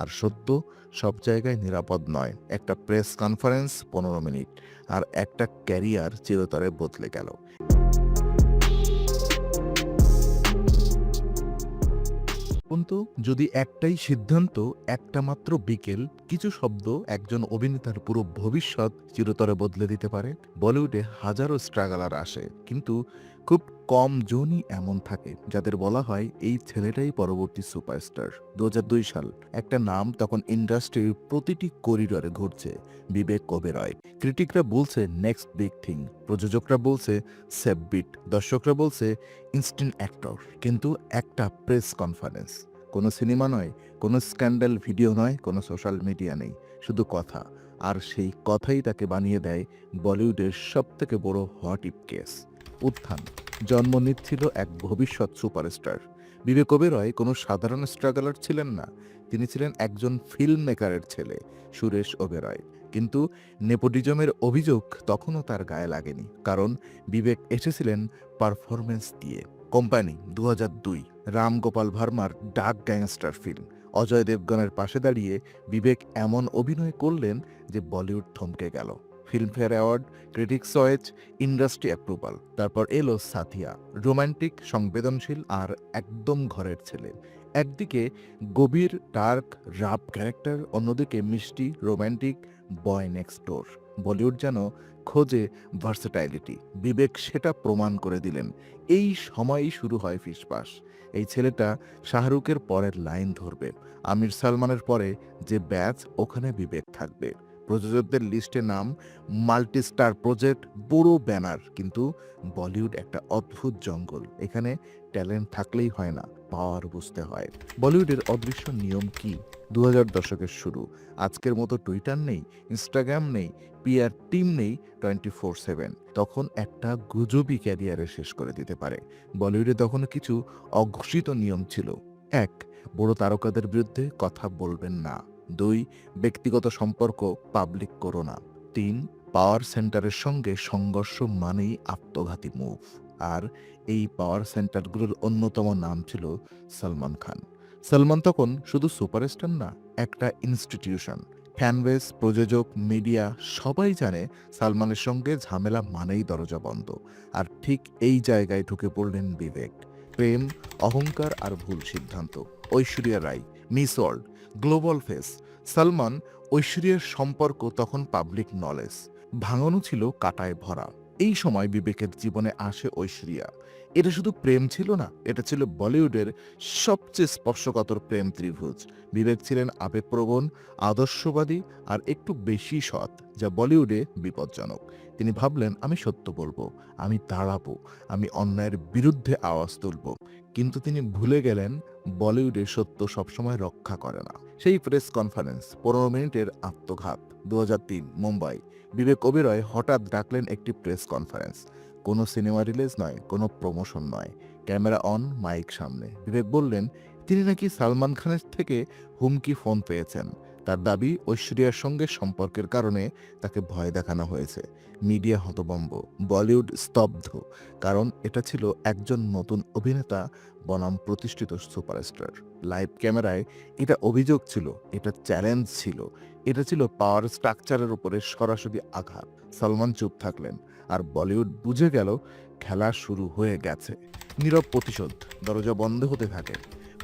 আর সত্য সব জায়গায় নিরাপদ নয়। একটা প্রেস কনফারেন্স পনেরো মিনিট, আর একটা ক্যারিয়ার চিরতরে বদলে গেল। কিন্তু যদি একটাই সিদ্ধান্ত, একটা মাত্র বিকেল, কিছু শব্দ একজন অভিনেতার পুরো ভবিষ্যৎ চিরতরে বদলে দিতে পারে? বলিউডে হাজারো স্ট্রাগলার আসে, কিন্তু খুব কম জনই এমন থাকে, যাদের বলা হয় এই ছেলেটাই পরবর্তী সুপারস্টার। দু হাজার দুই সাল, একটা নাম তখন ইন্ডাস্ট্রির প্রতিটি করিডরে ঘুরছে, বিবেক ওবেরয় ক্রিটিকরা বলছে নেক্সট বিগ থিং প্রযোজকরা বলছে সেভ বিট দর্শকরা বলছে ইনস্ট্যান্ট অ্যাক্টর কিন্তু একটা প্রেস কনফারেন্স কোনো সিনেমা নয়, কোনো স্ক্যান্ডাল ভিডিও নয়, কোনো সোশ্যাল মিডিয়া নেই, শুধু কথা। আর সেই কথাই তাকে বানিয়ে দেয় বলিউডের সব থেকে বড় হট ইপ কেস উত্থান। জন্ম নিচ্ছিল এক ভবিষ্যৎ সুপারস্টার। বিবেক ওবেরয় কোনো সাধারণ স্ট্রাগলার ছিলেন না। তিনি ছিলেন একজন ফিল্ম মেকারের ছেলে, সুরেশ ওবেরয় কিন্তু নেপোটিজমের অভিযোগ তখনও তার গায়ে লাগেনি। কারণ বিবেক এসেছিলেন পারফরমেন্স দিয়ে। কোম্পানি দু দুই, রামগোপাল ভার্মার ডাক গ্যাংস্টার ফিল্ম। অজয় দেবগনের পাশে দাঁড়িয়ে বিবেক এমন অভিনয় করলেন যে বলিউড থমকে গেল। Filmfare award critics choice industry approval তারপর এলো সাথিয়া রোমান্টিক সংবেদনশীল আর একদম ঘরের ছেলে। একদিকে গভীর ডার্ক রাপ ক্যারেক্টার অন্যদিকে মিষ্টি romantic boy next door Bollywood যেন খোঁজে ভার্সেটাইলিটি বিবেক সেটা প্রমাণ করে দিলেন। এই সময়ই শুরু হয় ফিসপাস এই ছেলেটা শাহরুখের পরের লাইন ধরবে। আমির সালমানের পরে যে ব্যাচ, ওখানে বিবেক থাকবে। প্রযোজকদের লিস্টে নাম মাল্টি স্টার প্রজেক্ট, বড় ব্যানার, কিন্তু বলিউড একটা অদ্ভুত জঙ্গল। এখানে ট্যালেন্ট থাকলেই হয় না, পাওয়ার বুঝতে হয়। বলিউডের অদৃশ্য নিয়ম কি? দু হাজার দশকের শুরু। আজকের মতো টুইটার নেই, ইনস্টাগ্রাম নেই, পিআর টিম নেই টোয়েন্টি ফোর সেভেন। তখন একটা গুজবই ক্যারিয়ারে শেষ করে দিতে পারে। বলিউডে তখন কিছু অঘোষিত নিয়ম ছিল। এক, বড় তারকাদের বিরুদ্ধে কথা বলবেন না। দুই, ব্যক্তিগত সম্পর্ক পাবলিক করো না। তিন পাওয়ার সেন্টারের সঙ্গে সংঘর্ষ মানেই আত্মঘাতী মুভ আর এই পাওয়ার সেন্টারগুলোর অন্যতম নাম ছিল সলমান খান। সলমান তখন শুধু সুপারস্টার না, একটা ইনস্টিটিউশন ফ্যানবেস প্রযোজক মিডিয়া সবাই জানে সালমানের সঙ্গে ঝামেলা মানেই দরজা বন্ধ। আর ঠিক এই জায়গায় ঢুকে পড়লেন বিবেক। প্রেম, অহংকার আর ভুল সিদ্ধান্ত। Aishwarya Rai Miss World global face, Salman ঐশ্বরিয়ার সম্পর্ক, তখন পাবলিক নলেজ। ভাঙনও ছিল কাটায় ভরা। এই সময় বিবেকের জীবনে আসে ঐশ্বরিয়া। এটা শুধু প্রেম ছিল না, এটা ছিল বলিউডের সবচেয়ে স্পর্শকাতর প্রেম ত্রিভুজ। বিবেক ছিলেন আবেগপ্রবণ, আদর্শবাদী আর একটু বেশি সৎ, যা বলিউডে বিপজ্জনক। তিনি ভাবলেন, আমি সত্য বলব, আমি দাঁড়াবো, আমি অন্যায়ের বিরুদ্ধে আওয়াজ তুলব। কিন্তু তিনি ভুলে গেলেন, বলিউডে সত্য সবসময় রক্ষা করে না। সেই প্রেস কনফারেন্স পনেরো মিনিটের আত্মঘাত দু হাজার তিন, মুম্বাই। বিবেক ওবেরয় হঠাৎ ডাকলেন একটি প্রেস কনফারেন্স। কোনো সিনেমা রিলিজ নয়, কোনো প্রমোশন নয়। ক্যামেরা অন, মাইক সামনে। বিবেক বললেন, তিনি নাকি সালমান খানের থেকে হুমকি ফোন পেয়েছেন। তার দাবি ঐশ্বরিয়ার সঙ্গে সম্পর্কের কারণে তাকে ভয় দেখানো হয়েছে। মিডিয়া হতবম্ব, বলিউড স্তব্ধ, কারণ এটা ছিল একজন নতুন অভিনেতা বনাম প্রতিষ্ঠিত সুপারস্টার। লাইভ ক্যামেরায় এটা অভিযোগ ছিল, এটা চ্যালেঞ্জ ছিল, এটা ছিল পাওয়ার স্ট্রাকচারের উপরে সরাসরি আঘাত। সলমান চুপ থাকলেন, আর বলিউড বুঝে গেল, খেলা শুরু হয়ে গেছে। নীরব প্রতিশোধ, দরজা বন্ধ হতে থাকে।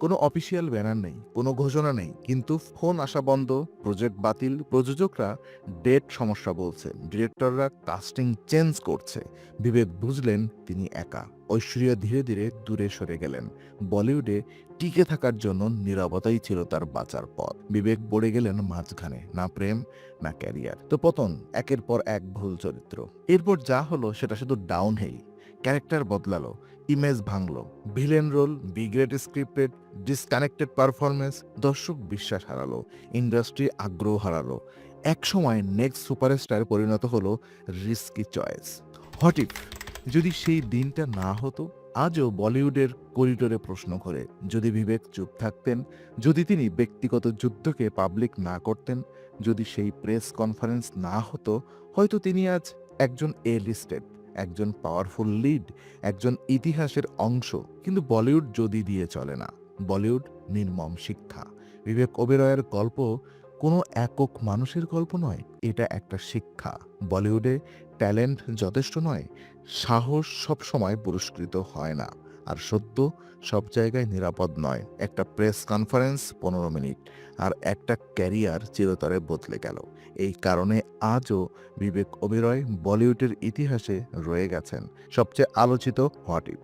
কোনো অফিসিয়াল ব্যানার নেই, কোনো ঘোষণা নেই, কিন্তু ফোন আসা বন্ধ, প্রজেক্ট বাতিল, প্রযোজকরা ডেট সমস্যা বলছে, ডিরেক্টররা কাস্টিং চেঞ্জ করছে। বিবেক বুঝলেন তিনি একা। ঐশ্বরিয়া ধীরে ধীরে দূরে সরে গেলেন। বলিউডে টিকে থাকার জন্য নিরাপত্তাই ছিল তার বাঁচার পথ। বিবেক পড়ে গেলেন মাঝখানে, না প্রেম, না ক্যারিয়ার। তো পতন, একের পর এক ভুল চরিত্র। এরপর যা হলো সেটা শুধু ডাউন হেই ক্যারেক্টার বদলালো, ইমেজ ভাঙলো। ভিলেন রোল বিগ্রেড স্ক্রিপ্টেড, ডিসকানেক্টেড পারফরমেন্স দর্শক বিশ্বাস হারালো, ইন্ডাস্ট্রি আগ্রহ হারালো। এক সময় নেক্সট সুপারস্টার পরিণত হলো রিস্কি চয়েস। হটিফ যদি সেই দিনটা না হতো, আজও বলিউডের করিডোরে প্রশ্ন করে, যদি বিবেক চুপ থাকতেন, যদি তিনি ব্যক্তিগত যুদ্ধকে পাবলিক না করতেন, যদি সেই প্রেস কনফারেন্স না হতো, হয়তো তিনি আজ একজন এ লিস্টেড একজন পাওয়ারফুল লিড একজন ইতিহাসের অংশ। কিন্তু বলিউড যদি দিয়ে চলে না, বলিউড নির্মম শিক্ষা। বিবেক ওবেরয়ের গল্প কোনো একক মানুষের গল্প নয়, এটা একটা শিক্ষা। বলিউডে ট্যালেন্ট যথেষ্ট নয়, সাহস সবসময় পুরস্কৃত হয় না। আর সত্য, সব জায়গায় নিরাপদ নয়। একটা প্রেস কনফারেন্স পনেরো মিনিট, আর একটা ক্যারিয়ার চিরতরে বদলে গেল। এই কারণে আজও বিবেক ওবেরয় বলিউডের ইতিহাসে রয়ে গেছেন সবচেয়ে আলোচিত হোয়াট ইফ।